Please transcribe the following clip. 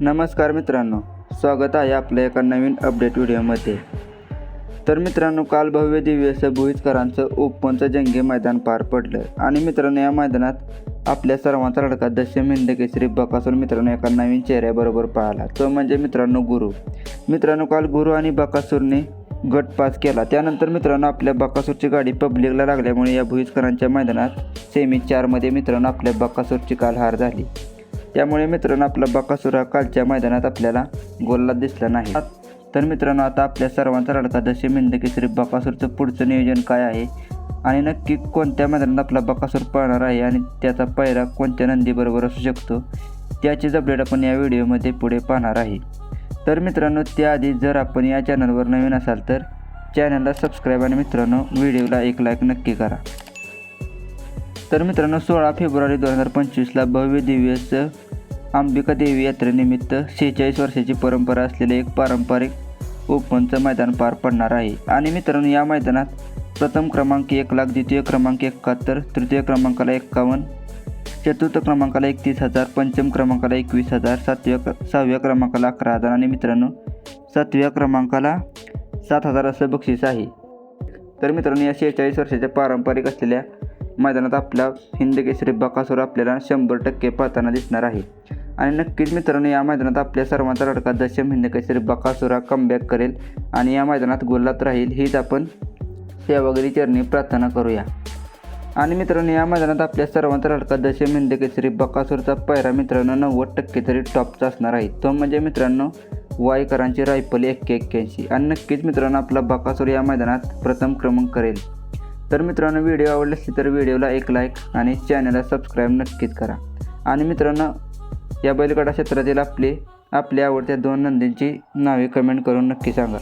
नमस्कार मित्रांनो स्वागत आहे आपल्या एका नवीन अपडेट व्हिडिओमध्ये तर मित्रांनो काल भव्य दिव्य असं भुईजकरांचं ओपनचं जंगी मैदान पार पडलं. आणि मित्रांनो या मैदानात आपल्या सर्वांचा लढका दशम हिंदकेसरी बकासूर मित्रांनो एका नवीन चेहऱ्याबरोबर पाहिला. तो म्हणजे मित्रांनो गुरु. मित्रांनो काल गुरु आणि बकासूरने गट पास केला. त्यानंतर मित्रांनो आपल्या बकासूरची गाडी पब्लिकला लागल्यामुळे या भुईजकरांच्या मैदानात सेमी चारमध्ये मित्रांनो आपल्या बकासूरची काल हार झाली. त्यामुळे मित्रांनो आपला बकासुरा कालच्या मैदानात आपल्याला गोलला दिसला नाही. तर मित्रांनो आता आपल्या सर्वांचा लढका दशमी हिंद बकासूरचं पुढचं नियोजन काय आहे? आणि नक्की कोणत्या मैदानात आपला बकासूर पळणार आहे आणि त्याचा पायरा कोणत्या नंदीबरोबर असू शकतो? त्याचीच अपडेट आपण या व्हिडिओमध्ये पुढे पाहणार आहे. तर मित्रांनो त्याआधी जर आपण या चॅनलवर नवीन असाल तर चॅनलला सबस्क्राईब आणि मित्रांनो व्हिडिओला एक लाईक नक्की करा. तर मित्रांनो सोळा फेब्रुवारी दोन हजार पंचवीसला भव्य दिव्यचं अंबिका देवी यात्रेनिमित्त सेहेचाळीस वर्षाची परंपरा असलेले एक पारंपरिक ओपनचं मैदान पार पडणार आहे. आणि मित्रांनो या मैदानात प्रथम क्रमांक एक लाख द्वितीय क्रमांक एकाहत्तर तृतीय क्रमांकाला एक्कावन्न चतुर्थ क्रमांकाला एकतीस हजार पंचम क्रमांकाला एकवीस हजार सातव्या क- सहाव्या क्रमांकाला अकरा हजार आणि मित्रांनो सातव्या क्रमांकाला सात हजार असं बक्षीस आहे. तर मित्रांनो या शेहेचाळीस वर्षाच्या पारंपरिक असलेल्या मैदानात आपला हिंद केसरी बकासूर आपल्याला शंभर टक्के पाहताना दिसणार आहे. आणि नक्कीच मित्रांनो या मैदानात आपल्या सर्वांचा लडका दशम हिंद बकासुरा कमबॅक करेल आणि या मैदानात गोलात राहील हीच आपण सेवागिरी चरणी प्रार्थना करूया. आणि मित्रांनो या मैदानात आपल्या सर्वांचा लडका दशम हिंदकेसरी बकासूरचा पैरा मित्रांनो नव्वद टक्के तरी टॉपचा असणार आहे. तो म्हणजे मित्रांनो वायकरांची रायफल एक्के एक्क्याऐंशी. आणि नक्कीच मित्रांनो आपला बकासूर या मैदानात प्रथम क्रमांक करेल. तर मित्रांनो व्हिडिओ आवडला असेल तर व्हिडिओला एक लाईक आणि चॅनलला सबस्क्राईब नक्कीच करा. आणि मित्रांनो या बैलगाडा क्षेत्रातील आपले आपल्या आवडत्या दोन नंदींची नावे कमेंट करून नक्की सांगा.